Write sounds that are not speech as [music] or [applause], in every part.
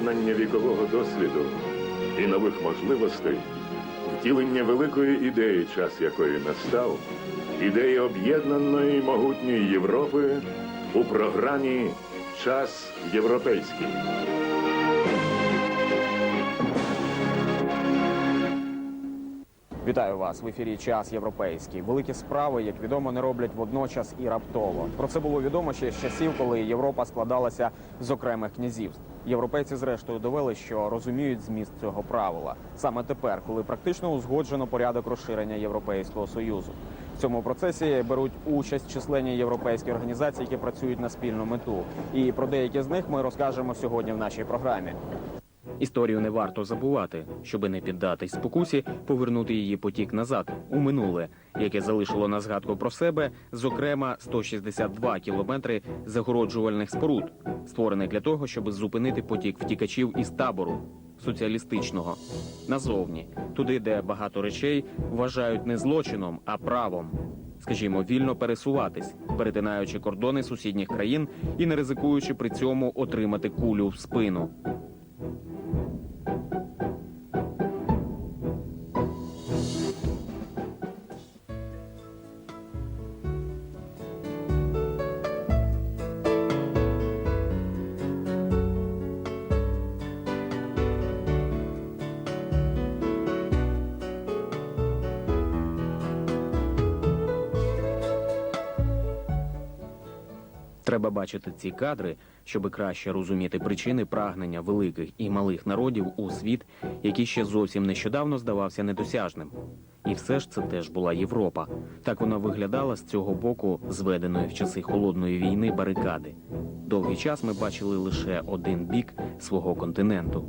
поєднання вікового досвіду і нових можливостей, втілення великої ідеї, час якої настав, ідеї об'єднаної могутньої Європи у програмі Час європейський. Вітаю вас в ефірі Час Європейський. Великі справи, як відомо, не роблять водночас і раптово. Про це було відомо ще з часів, коли Європа складалася з окремих князівств. Європейці, зрештою, довели, що розуміють зміст цього правила саме тепер, коли практично узгоджено порядок розширення Європейського союзу. В цьому процесі беруть участь численні європейські організації, які працюють на спільну мету. І про деякі з них ми розкажемо сьогодні в нашій програмі. Історію не варто забувати, щоби не піддатись спокусі, повернути її потік назад у минуле, яке залишило на згадку про себе, зокрема 162 кілометри загороджувальних споруд, створених для того, щоб зупинити потік втікачів із табору соціалістичного назовні, туди, де багато речей вважають не злочином, а правом. Скажімо, вільно пересуватись, перетинаючи кордони сусідніх країн і не ризикуючи при цьому отримати кулю в спину. Thank you. Треба бачити ці кадри, щоб краще розуміти причини прагнення великих і малих народів у світ, який ще зовсім нещодавно здавався недосяжним. І все ж це теж була Європа. Так вона виглядала з цього боку зведеної в часи холодної війни барикади. Довгий час ми бачили лише один бік свого континенту.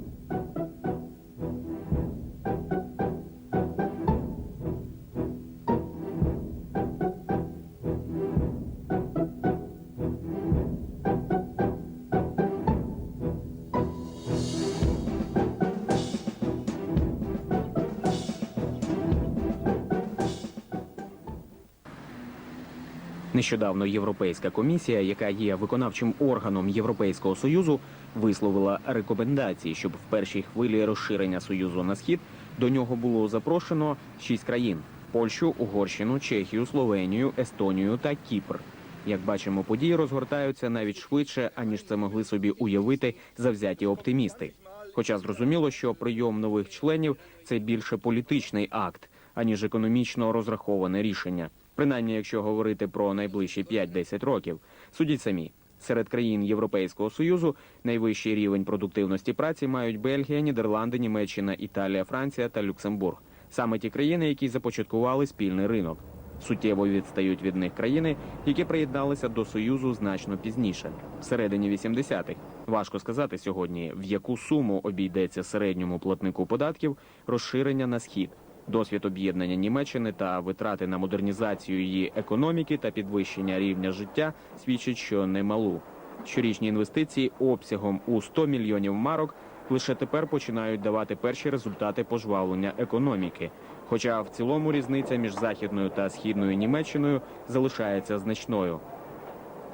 Нещодавно Європейська комісія, яка є виконавчим органом Європейського союзу, висловила рекомендації, щоб в першій хвилі розширення союзу на схід до нього було запрошено шість країн: Польщу, Угорщину, Чехію, Словенію, Естонію та Кіпр. Як бачимо, події розгортаються навіть швидше, аніж це могли собі уявити завзяті оптимісти. Хоча зрозуміло, що прийом нових членів це більше політичний акт, аніж економічно розраховане рішення. Принаймні, якщо говорити про найближчі 5-10 років, судіть самі. Серед країн Європейського союзу найвищий рівень продуктивності праці мають Бельгія, Нідерланди, Німеччина, Італія, Франція та Люксембург. Саме ті країни, які започаткували спільний ринок. Суттєво відстають від них країни, які приєдналися до союзу значно пізніше, всередині 80-х. Важко сказати сьогодні, в яку суму обійдеться середньому платнику податків розширення на схід. Досвід об'єднання Німеччини та витрати на модернізацію її економіки та підвищення рівня життя свідчать, що немалу. Щорічні інвестиції обсягом у 100 мільйонів марок лише тепер починають давати перші результати пожвавлення економіки. Хоча в цілому різниця між західною та східною Німеччиною залишається значною.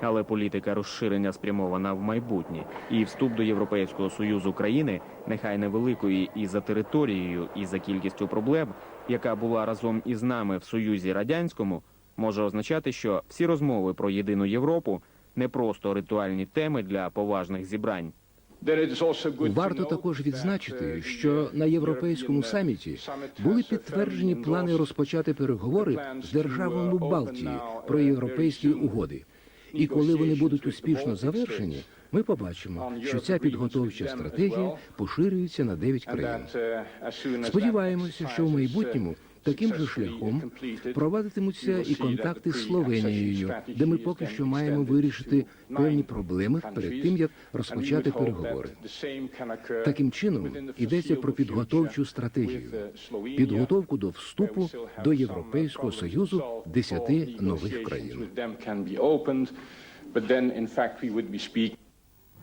Але політика розширення спрямована в майбутнє, і вступ до Європейського союзу країни, нехай невеликої і за територією, і за кількістю проблем, яка була разом із нами в Союзі Радянському, може означати, що всі розмови про єдину Європу не просто ритуальні теми для поважних зібрань. Варто також відзначити, що на європейському саміті були підтверджені плани розпочати переговори з державами Балтії про європейські угоди. І коли вони будуть успішно завершені, ми побачимо, що ця підготовча стратегія поширюється на дев'ять країн. Сподіваємося, що в майбутньому таким же шляхом провадитимуться і контакти з Словенією, де ми поки що маємо вирішити певні проблеми перед тим, як розпочати переговори. Таким чином йдеться про підготовчу стратегію, підготовку до вступу до Європейського союзу десяти нових країн.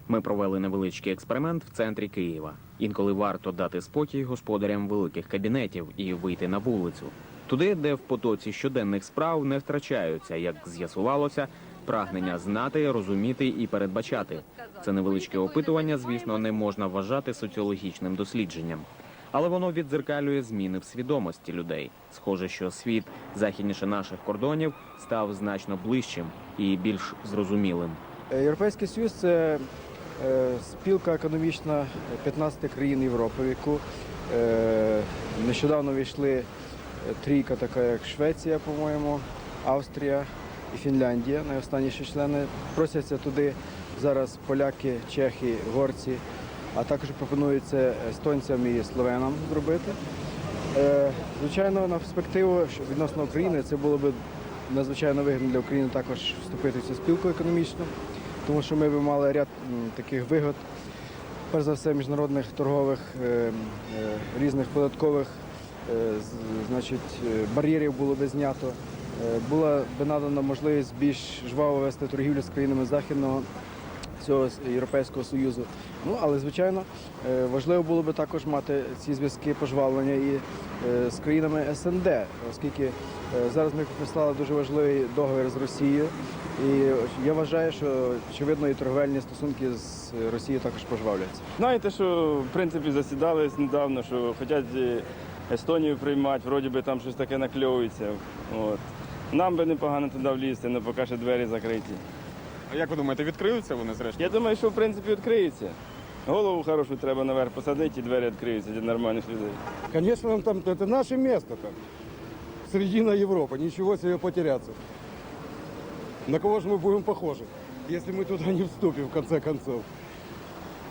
Ми провели невеличкий експеримент в центрі Києва. Інколи варто дати спокій господарям великих кабінетів і вийти на вулицю. Туди, де в потоці щоденних справ не втрачаються, як з'ясувалося, прагнення знати, розуміти і передбачати. Це невеличке опитування, звісно, не можна вважати соціологічним дослідженням. Але воно віддзеркалює зміни в свідомості людей. Схоже, що світ західніше наших кордонів став значно ближчим і більш зрозумілим. Європейський Союз це спілка економічна 15 країн Європи, в яку е, нещодавно війшли е, трійка, така як Швеція, по-моєму, Австрія і Фінляндія, найостанніші члени. Просяться туди зараз поляки, чехи, горці, а також пропонується естонцям і словенам зробити. Е, Звичайно, на перспективу відносно України це було б надзвичайно вигідно для України також вступити в цю спілку економічну, тому що ми б мали ряд таких вигод, перш за все, міжнародних торгових, е, е, різних податкових е, значить, бар'єрів було би знято. Була би надана можливість більш жваво вести торгівлю з країнами західного цього Європейського Союзу. Ну, але звичайно, е, важливо було би також мати ці зв'язки пожвавлення і е, з країнами СНД, оскільки е, зараз ми підписали дуже важливий договір з Росією. І я вважаю, що очевидно і торговельні стосунки з Росією також пожвавляться. Знаєте, що в принципі засідались недавно, що хочуть Естонію приймати, вроді би там щось таке накльовується. От. Нам би непогано туди влізти, але поки що двері закриті. А як ви думаєте, відкриються вони зрештою? Я думаю, що в принципі відкриється. Голову хорошу треба наверх посадити і двері відкриються для нормальних людей. Конечно, нам там это наше место там. Середина Европы, ничего себе потеряться. На кого же мы будем похожи, если мы туда не вступим в конце концов?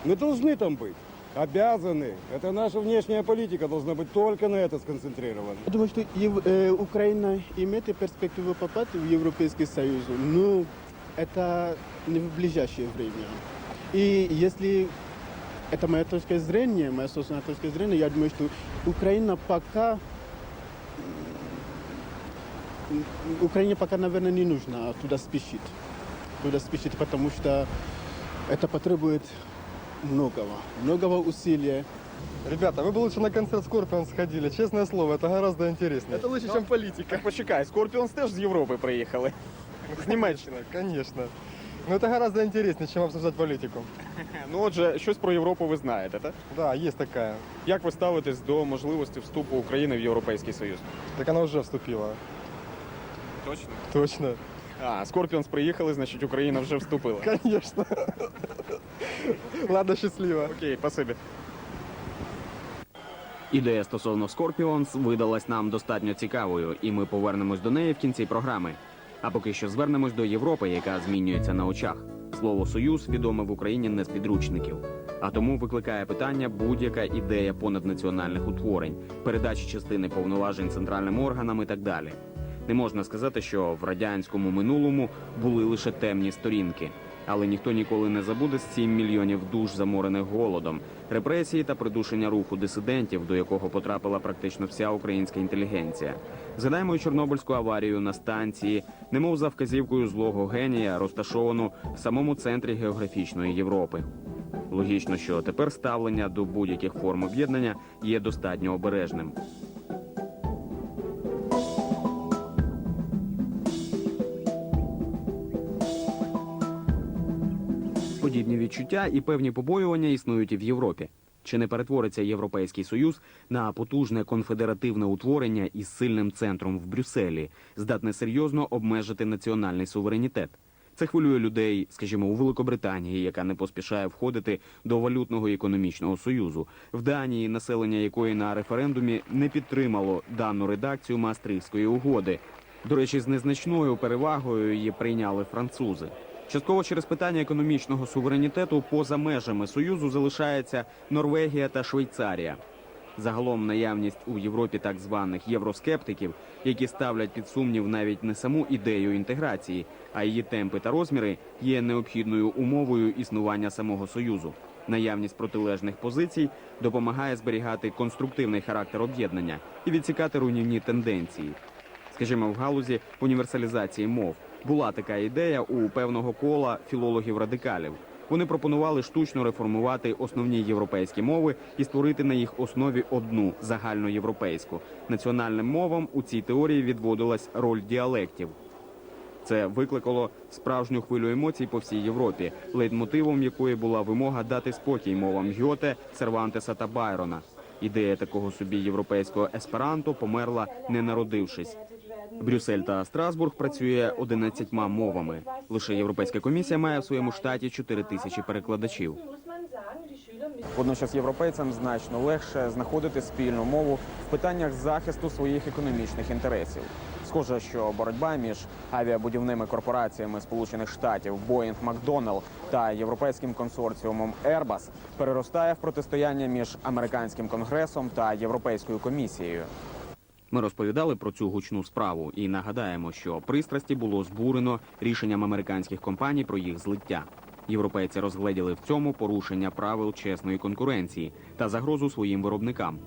Мы должны там быть, обязаны. Это наша внешняя политика должна быть только на это сконцентрирована. Я думаю, что Ев- э, Украина имеет перспективу попасть в Европейский Союз, но это не в ближайшее время. И если это моя точка зрения, моя собственная точка зрения, я думаю, что Украина пока м, Украине пока, наверное, не нужно туда спешить. Туда спешить, потому что это потребует многого, многого усилия. Ребята, вы бы лучше на концерт Скорпион сходили. Честное слово, это гораздо интереснее. Це лише, ніж політика. Так почекай, Скорпіонс теж з Європи приїхали. З Німеччини. Конечно. Но это гораздо интереснее, чем обсуждать политику. [laughs] Ну отже, щось про Європу ви знаєте, так? Да, есть такая. Як ви ставитесь до можливості вступу України в Європейський Союз? Так она уже вступила. Точно. Точно. А, Скорпіонс приїхали, значить Україна вже вступила. [laughs] Конечно. Ладно, счастливо. Окей, спасибі. Ідея стосовно Scorpions видалась нам достатньо цікавою, і ми повернемось до неї в кінці програми. А поки що звернемось до Європи, яка змінюється на очах. Слово союз відоме в Україні не з підручників. А тому викликає питання будь-яка ідея понаднаціональних утворень, передачі частини повноважень центральним органам і так далі. Не можна сказати, що в радянському минулому були лише темні сторінки. Але ніхто ніколи не забуде з 7 мільйонів душ заморених голодом, репресії та придушення руху дисидентів, до якого потрапила практично вся українська інтелігенція. Згадаємо Чорнобильську аварію на станції, немов за вказівкою злого генія, розташовану в самому центрі географічної Європи. Логічно, що тепер ставлення до будь-яких форм об'єднання є достатньо обережним. Подібні відчуття і певні побоювання існують і в Європі. Чи не перетвориться Європейський Союз на потужне конфедеративне утворення із сильним центром в Брюсселі, здатне серйозно обмежити національний суверенітет? Це хвилює людей, скажімо, у Великобританії, яка не поспішає входити до валютного і економічного союзу, в Данії, населення якої на референдумі не підтримало дану редакцію Маастрихтської угоди. До речі, з незначною перевагою її прийняли французи. Частково через питання економічного суверенітету поза межами союзу залишається Норвегія та Швейцарія. Загалом наявність у Європі так званих євроскептиків, які ставлять під сумнів навіть не саму ідею інтеграції, а її темпи та розміри, є необхідною умовою існування самого союзу. Наявність протилежних позицій допомагає зберігати конструктивний характер об'єднання і відсікати руйнівні тенденції. Скажімо, в галузі універсалізації мов була така ідея у певного кола філологів-радикалів. Вони пропонували штучно реформувати основні європейські мови і створити на їх основі одну загальноєвропейську. Національним мовам у цій теорії відводилась роль діалектів. Це викликало справжню хвилю емоцій по всій Європі, лейтмотивом якої була вимога дати спокій мовам Гьоте, Сервантеса та Байрона. Ідея такого собі європейського есперанто померла, не народившись. Брюссель та Страсбург працює 11 мовами. Лише Європейська комісія має в своєму штаті 4 тисячі перекладачів. Водночас європейцям значно легше знаходити спільну мову в питаннях захисту своїх економічних інтересів. Схоже, що боротьба між авіабудівними корпораціями Сполучених Штатів Boeing McDonnell та європейським консорціумом Airbus переростає в протистояння між американським конгресом та європейською комісією. Ми розповідали про цю гучну справу і нагадаємо, що пристрасті було збурено рішенням американських компаній про їх злиття. Європейці розгледіли в цьому порушення правил чесної конкуренції та загрозу своїм виробникам.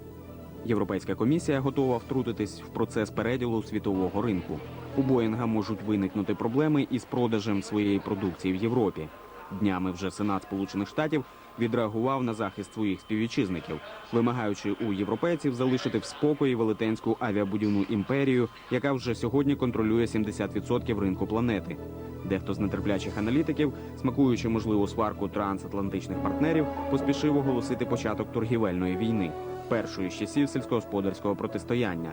Європейська комісія готова втрутитись в процес переділу світового ринку. У Боїнга можуть виникнути проблеми із продажем своєї продукції в Європі. Днями вже Сенат Сполучених Штатів відреагував на захист своїх співвітчизників, вимагаючи у європейців залишити в спокої велетенську авіабудівну імперію, яка вже сьогодні контролює 70% ринку планети. Дехто з нетерплячих аналітиків, смакуючи можливу сварку трансатлантичних партнерів, поспішив оголосити початок торгівельної війни, першої з часів сільськогосподарського протистояння.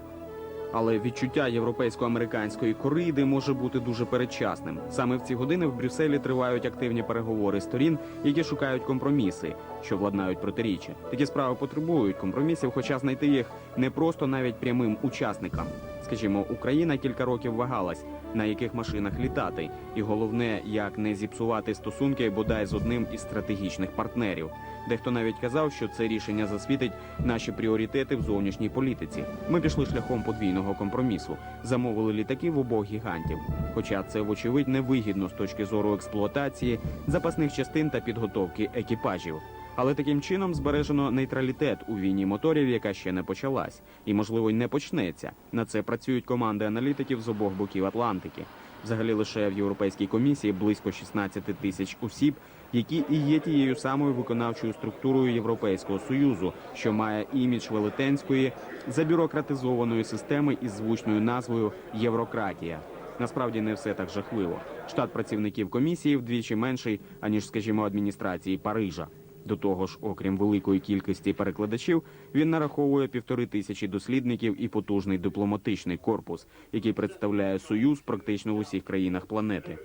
Але відчуття європейсько-американської кориди може бути дуже передчасним. Саме в ці години в Брюсселі тривають активні переговори сторін, які шукають компроміси, що владнають протиріччя. Такі справи потребують компромісів, хоча знайти їх не просто навіть прямим учасникам. Скажімо, Україна кілька років вагалась, на яких машинах літати, і головне, як не зіпсувати стосунки бодай з одним із стратегічних партнерів. Дехто навіть казав, що це рішення засвітить наші пріоритети в зовнішній політиці. Ми пішли шляхом подвійного компромісу, замовили літаки в обох гігантів. Хоча це, вочевидь, невигідно з точки зору експлуатації, запасних частин та підготовки екіпажів. Але таким чином збережено нейтралітет у війні моторів, яка ще не почалась, і можливо й не почнеться. На це працюють команди аналітиків з обох боків Атлантики. Взагалі лише в Європейській комісії близько 16 тисяч осіб, які і є тією самою виконавчою структурою Європейського союзу, що має імідж велетенської забюрократизованої системи із звучною назвою Єврократія. Насправді не все так жахливо. Штат працівників комісії вдвічі менший аніж, скажімо, адміністрації Парижа. До того ж, окрім великої кількості перекладачів, він нараховує півтори тисячі дослідників і потужний дипломатичний корпус, який представляє союз практично в усіх країнах планети.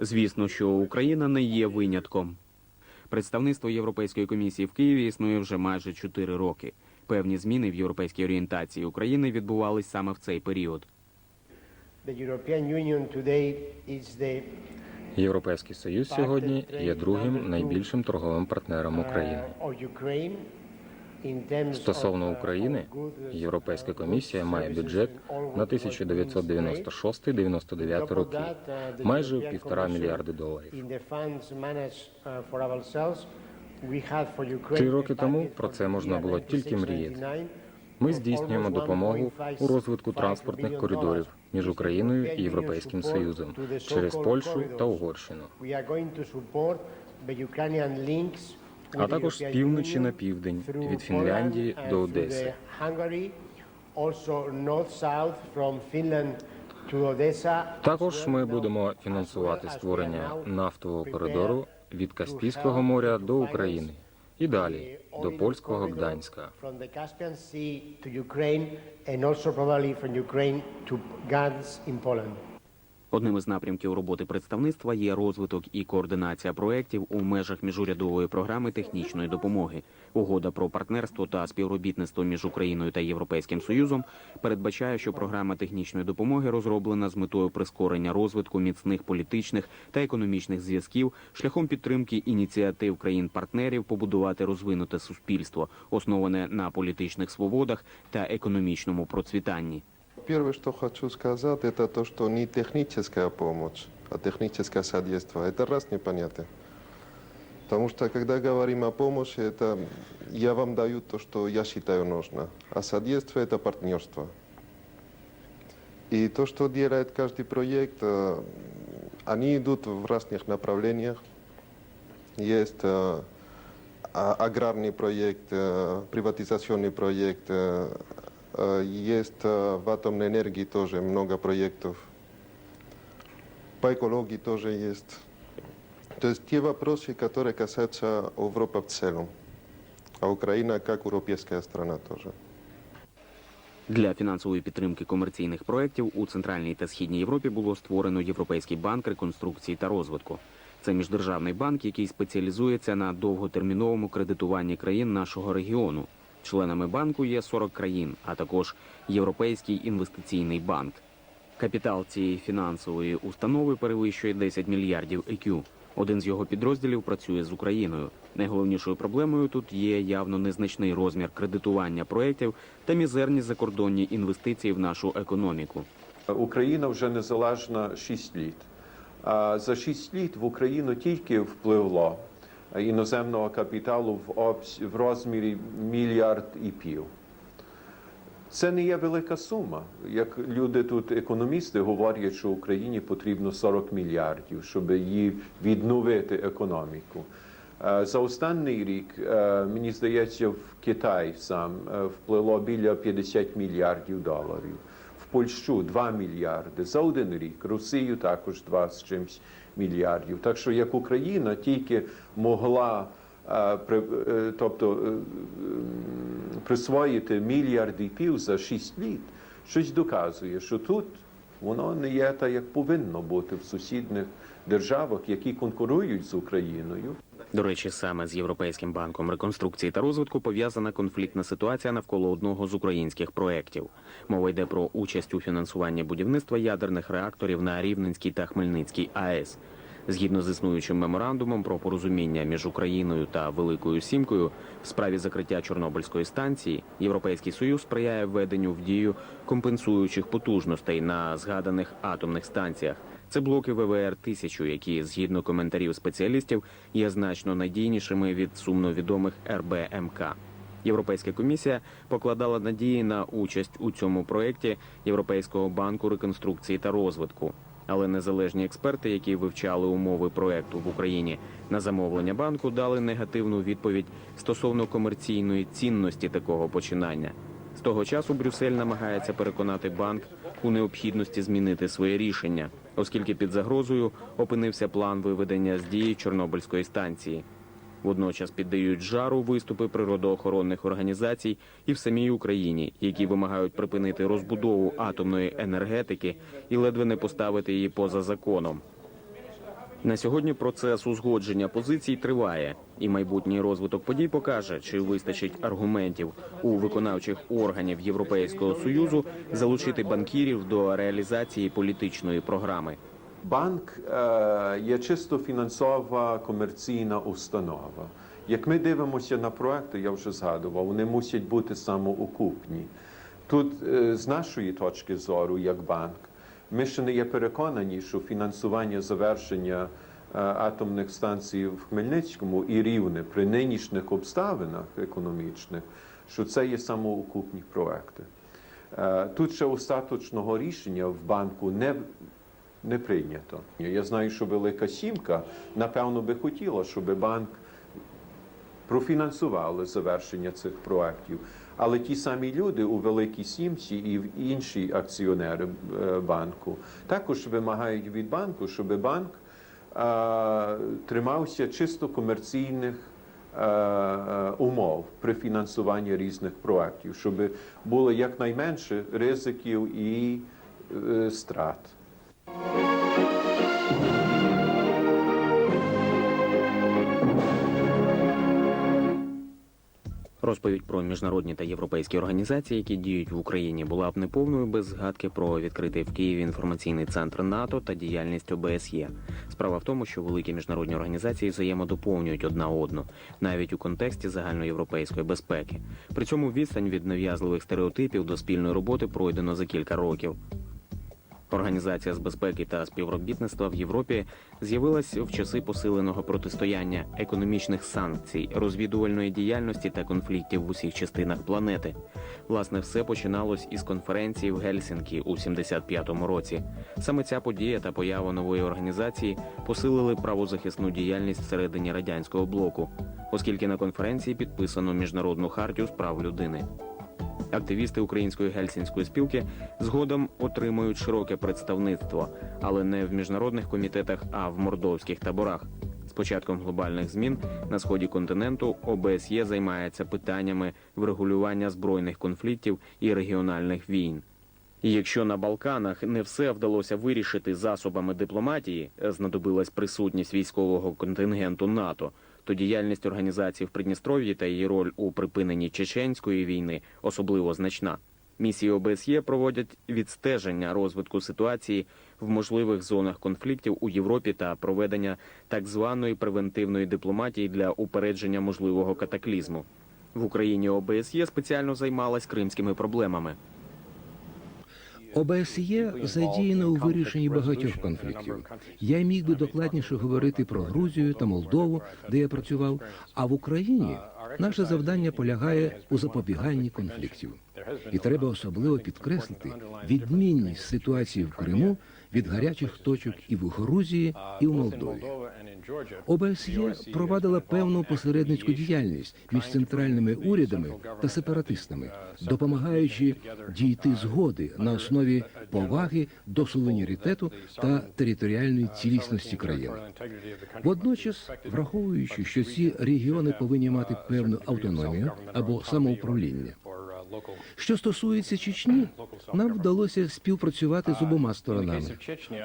Звісно, що Україна не є винятком. Представництво Європейської комісії в Києві існує вже майже чотири роки. Певні зміни в європейській орієнтації України відбувались саме в цей період. Європейський Союз сьогодні є другим найбільшим торговим партнером України. Стосовно України, Європейська комісія має бюджет на 1996-99 роки, майже півтора мільярди доларів. Три роки тому про це можна було тільки мріяти. Ми здійснюємо допомогу у розвитку транспортних коридорів між Україною і Європейським Союзом через Польщу та Угорщину. а також з півночі на південь від Фінляндії до Одеси. Також ми будемо фінансувати створення нафтового коридору від Каспійського моря до України і далі до польського Гданська. Одним із напрямків роботи представництва є розвиток і координація проєктів у межах міжурядової програми технічної допомоги. Угода про партнерство та співробітництво між Україною та Європейським Союзом передбачає, що програма технічної допомоги розроблена з метою прискорення розвитку міцних політичних та економічних зв'язків шляхом підтримки ініціатив країн-партнерів побудувати розвинуте суспільство, основане на політичних свободах та економічному процвітанні. Первое, что хочу сказать, это то, что не техническая помощь, а техническое содействие. Это раз непонятно. Потому что, когда говорим о помощи, это я вам даю то, что я считаю нужно. А содействие – это партнерство. И то, что делает каждый проект, э, они идут в разных направлениях. Есть э, а- аграрный проект, э, приватизационный проект, есть э, в атомной энергии тоже много проектов. По экологии тоже есть. То есть те вопросы, которые касаются Европы в целом. А Украина как европейская страна тоже. Для фінансової підтримки комерційних проєктів у Центральній та Східній Європі було створено Європейський банк реконструкції та розвитку. Це міждержавний банк, який спеціалізується на довготерміновому кредитуванні країн нашого регіону. Членами банку є 40 країн, а також Європейський інвестиційний банк. Капітал цієї фінансової установи перевищує 10 мільярдів ЕКЮ. Один з його підрозділів працює з Україною. Найголовнішою проблемою тут є явно незначний розмір кредитування проєктів та мізерні закордонні інвестиції в нашу економіку. Україна вже незалежна 6 літ. За 6 літ в Україну тільки впливло іноземного капіталу в, обс... в розмірі мільярд і пів. Це не є велика сума. Як люди тут, економісти, говорять, що Україні потрібно 40 мільярдів, щоб її відновити економіку. Е, За останній рік, е, мені здається, в Китай сам е, вплило біля 50 мільярдів доларів. В Польщу 2 мільярди за один рік, Росію також 2 з чимсь мільярдів. Так що як Україна тільки могла е, при- е, тобто е, присвоїти мільярд і пів за 6 літ, щось доказує, що тут воно не є так, як повинно бути в сусідних державах, які конкурують з Україною. До речі, саме з Європейським банком реконструкції та розвитку пов'язана конфліктна ситуація навколо одного з українських проєктів. Мова йде про участь у фінансуванні будівництва ядерних реакторів на Рівненській та Хмельницькій АЕС. Згідно з існуючим меморандумом про порозуміння між Україною та Великою Сімкою в справі закриття Чорнобильської станції, Європейський Союз сприяє введенню в дію компенсуючих потужностей на згаданих атомних станціях. Це блоки ВВР 1000 які, згідно коментарів спеціалістів, є значно надійнішими від сумно відомих РБМК. Європейська комісія покладала надії на участь у цьому проєкті Європейського банку реконструкції та розвитку. Але незалежні експерти, які вивчали умови проекту в Україні на замовлення банку, дали негативну відповідь стосовно комерційної цінності такого починання. З того часу Брюссель намагається переконати банк у необхідності змінити своє рішення, оскільки під загрозою опинився план виведення з дії Чорнобильської станції. Водночас піддають жару виступи природоохоронних організацій і в самій Україні, які вимагають припинити розбудову атомної енергетики і ледве не поставити її поза законом. На сьогодні процес узгодження позицій триває, і майбутній розвиток подій покаже, чи вистачить аргументів у виконавчих органів Європейського союзу залучити банкірів до реалізації політичної програми. Банк е, є чисто фінансова комерційна установа. Як ми дивимося на проекти, я вже згадував, вони мусять бути самоокупні. Тут, е, з нашої точки зору, як банк, ми ще не є переконані, що фінансування завершення е, атомних станцій в Хмельницькому і рівне при нинішніх обставинах економічних, що це є самоокупні проекти. Е, Тут ще остаточного рішення в банку не не прийнято. Я знаю, що Велика Сімка, напевно, би хотіла, щоб банк профінансували завершення цих проєктів. Але ті самі люди у Великій Сімці і в інші акціонери е, банку також вимагають від банку, щоб банк е, тримався чисто комерційних е, умов при фінансуванні різних проєктів, щоб було якнайменше ризиків і страт. Розповідь про міжнародні та європейські організації, які діють в Україні, була б неповною без згадки про відкритий в Києві інформаційний центр НАТО та діяльність ОБСЄ. Справа в тому, що великі міжнародні організації взаємодоповнюють одна одну, навіть у контексті загальноєвропейської безпеки. При цьому відстань від нав'язливих стереотипів до спільної роботи пройдено за кілька років. Організація з безпеки та співробітництва в Європі з'явилась в часи посиленого протистояння економічних санкцій, розвідувальної діяльності та конфліктів в усіх частинах планети. Власне, все починалось із конференції в Гельсінкі у 75-му році. Саме ця подія та поява нової організації посилили правозахисну діяльність всередині радянського блоку, оскільки на конференції підписано міжнародну хартію з прав людини. Активісти української гельсінської спілки згодом отримують широке представництво, але не в міжнародних комітетах, а в мордовських таборах. З початком глобальних змін на сході континенту ОБСЄ займається питаннями врегулювання збройних конфліктів і регіональних війн. Якщо на Балканах не все вдалося вирішити засобами дипломатії, знадобилась присутність військового контингенту НАТО, то діяльність організації в Придністров'ї та її роль у припиненні чеченської війни особливо значна. Місії ОБСЄ проводять відстеження розвитку ситуації в можливих зонах конфліктів у Європі та проведення так званої превентивної дипломатії для упередження можливого катаклізму. В Україні ОБСЄ спеціально займалась кримськими проблемами. ОБСЄ задіяно у вирішенні багатьох конфліктів. Я міг би докладніше говорити про Грузію та Молдову, де я працював. А в Україні наше завдання полягає у запобіганні конфліктів. І треба особливо підкреслити відмінність ситуації в Криму від гарячих точок і в Грузії, і в Молдові. ОБСЄ провадила певну посередницьку діяльність між центральними урядами та сепаратистами, допомагаючи дійти згоди на основі поваги до суверенітету та територіальної цілісності країни. Водночас, враховуючи, що ці регіони повинні мати певну автономію або самоуправління. Що стосується Чечні, нам вдалося співпрацювати з обома сторонами.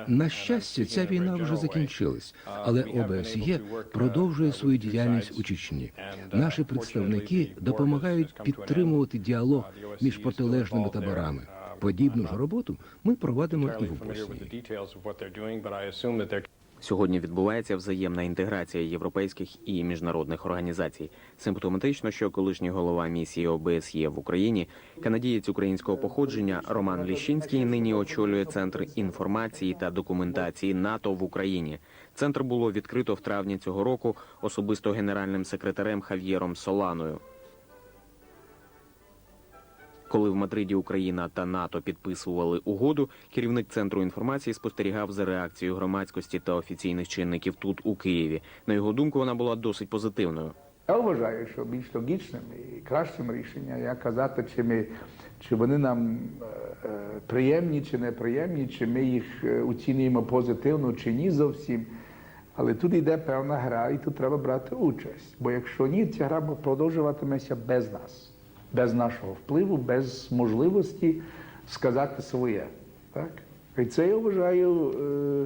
На щастя, ця війна вже закінчилась, але ОБСЄ продовжує свою діяльність у Чечні. Наші представники допомагають підтримувати діалог між протилежними таборами. Подібну ж роботу ми проводимо і в Боснії. Сьогодні відбувається взаємна інтеграція європейських і міжнародних організацій. Симптоматично, що колишній голова місії ОБСЄ в Україні, канадієць українського походження Роман Ліщинський, нині очолює центр інформації та документації НАТО в Україні. Центр було відкрито в травні цього року особисто генеральним секретарем Хав'єром Соланою. Коли в Мадриді Україна та НАТО підписували угоду, керівник центру інформації спостерігав за реакцією громадськості та офіційних чинників тут у Києві. На його думку, вона була досить позитивною. Я вважаю, що більш логічним і кращим рішенням як казати, чи ми чи вони нам е, е, приємні чи неприємні, чи ми їх е, оцінюємо позитивно чи ні зовсім. Але тут йде певна гра, і тут треба брати участь. Бо якщо ні, ця гра продовжуватиметься без нас, без нашого впливу, без можливості сказати своє. Так? І це я вважаю. е,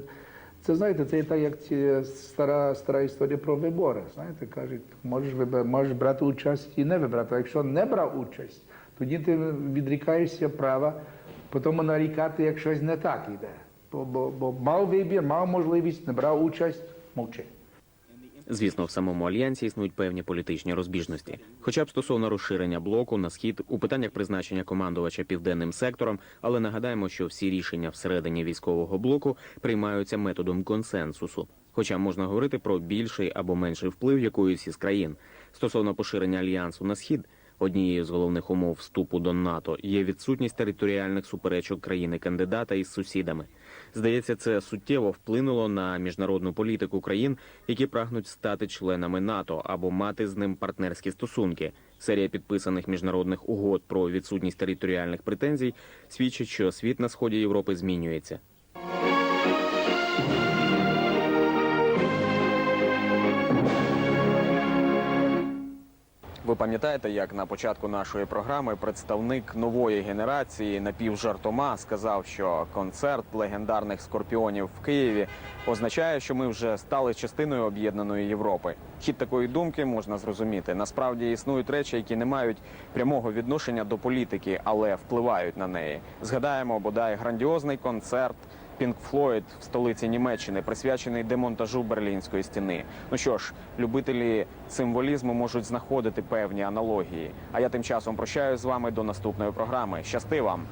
Це знаєте, це так, як ці стара стара історія про вибори. Знаєте, кажуть, можеш виб- можеш брати участь і не вибрати. А якщо не брав участь, тоді ти відрікаєшся права потім нарікати, як щось не так йде. Бо, бо, бо мав вибір, мав можливість, не брав участь, мовчи. Звісно, в самому альянсі існують певні політичні розбіжності, хоча б стосовно розширення блоку на схід у питаннях призначення командувача південним сектором. Але нагадаємо, що всі рішення всередині військового блоку приймаються методом консенсусу. Хоча можна говорити про більший або менший вплив якоїсь із країн стосовно поширення альянсу на схід. Однією з головних умов вступу до НАТО є відсутність територіальних суперечок країни-кандидата із сусідами. Здається, це суттєво вплинуло на міжнародну політику країн, які прагнуть стати членами НАТО або мати з ним партнерські стосунки. Серія підписаних міжнародних угод про відсутність територіальних претензій свідчить, що світ на сході Європи змінюється. Ви пам'ятаєте, як на початку нашої програми представник нової генерації напівжартома сказав, що концерт легендарних скорпіонів в Києві означає, що ми вже стали частиною об'єднаної Європи. Хід такої думки можна зрозуміти. Насправді існують речі, які не мають прямого відношення до політики, але впливають на неї. Згадаємо бодай грандіозний концерт. Пінк Флойд в столиці Німеччини присвячений демонтажу Берлінської стіни. Ну що ж, любителі символізму можуть знаходити певні аналогії. А я тим часом прощаюсь з вами до наступної програми. Щасти вам!